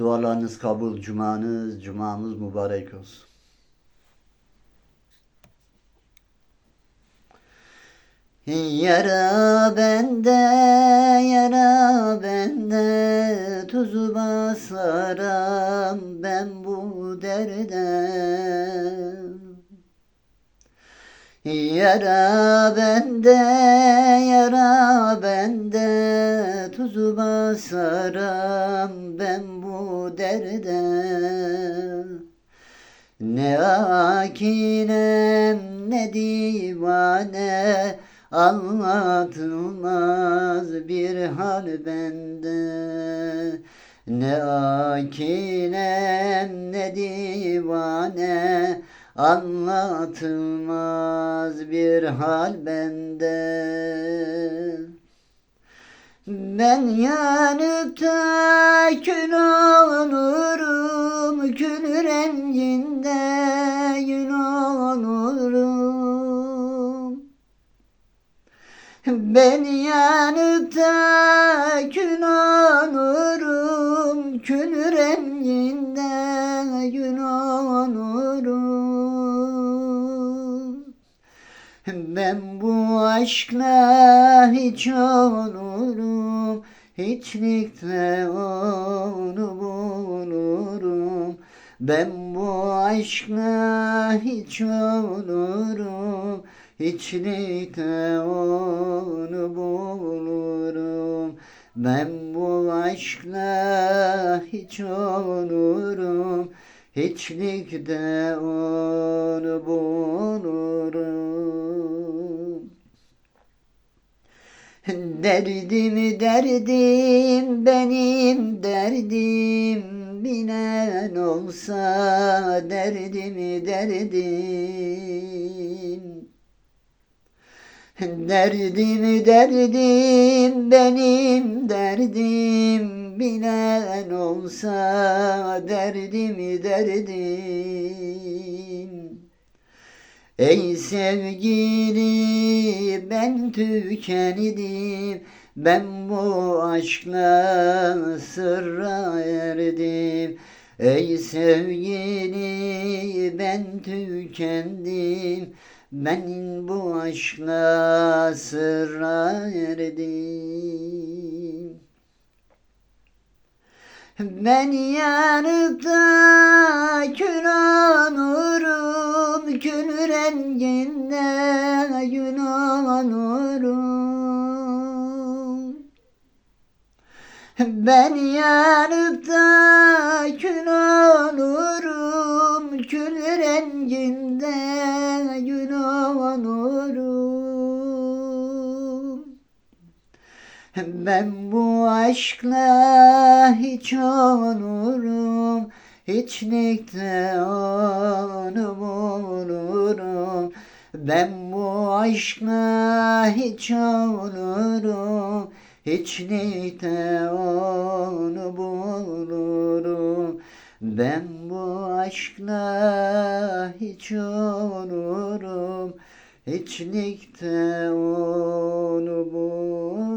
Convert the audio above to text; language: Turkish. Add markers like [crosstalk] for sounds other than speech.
Dualarınız kabul, cumanız, cumamız mübarek olsun. Yara bende, yara bende, tuzu basaram ben bu derde. Yara bende, yara bende, tuzu basaram ben bu derde. Ne akinem ne divane anlatılmaz bir hal bende. Ne akinem ne divane anlatılmaz bir hal bende. Ben yanıp da kül olurum, kül renginde gül olurum. Ben yanıp da kül olurum, kül renginde gül olurum. Ben aşkla hiç olurum, hiçlikte onu bulurum. Ben bu aşkla hiç olurum, hiçlikte onu bulurum. Ben bu aşkla hiç olurum, hiçlikte onu bulurum. [laughs] Derdim derdim benim derdim bilen olsa derdimi derdim. Derdim derdim benim derdim bilen olsa derdimi derdim. Ey sevgili ben tükendim. Ben bu aşkla sırra erdim. Ey sevgili ben tükendim. Ben bu aşkla sırra erdim. Ben olurum, kül renginde gül olurum. Ben yanıp da kül olurum, kül renginde gül olurum. Ben bu aşkla hiç olurum, hiçlikte onu bulurum. Ben bu aşkla hiç olurum, hiçlikte onu bulurum. Ben bu aşkla hiç olurum, hiçlikte onu bulurum.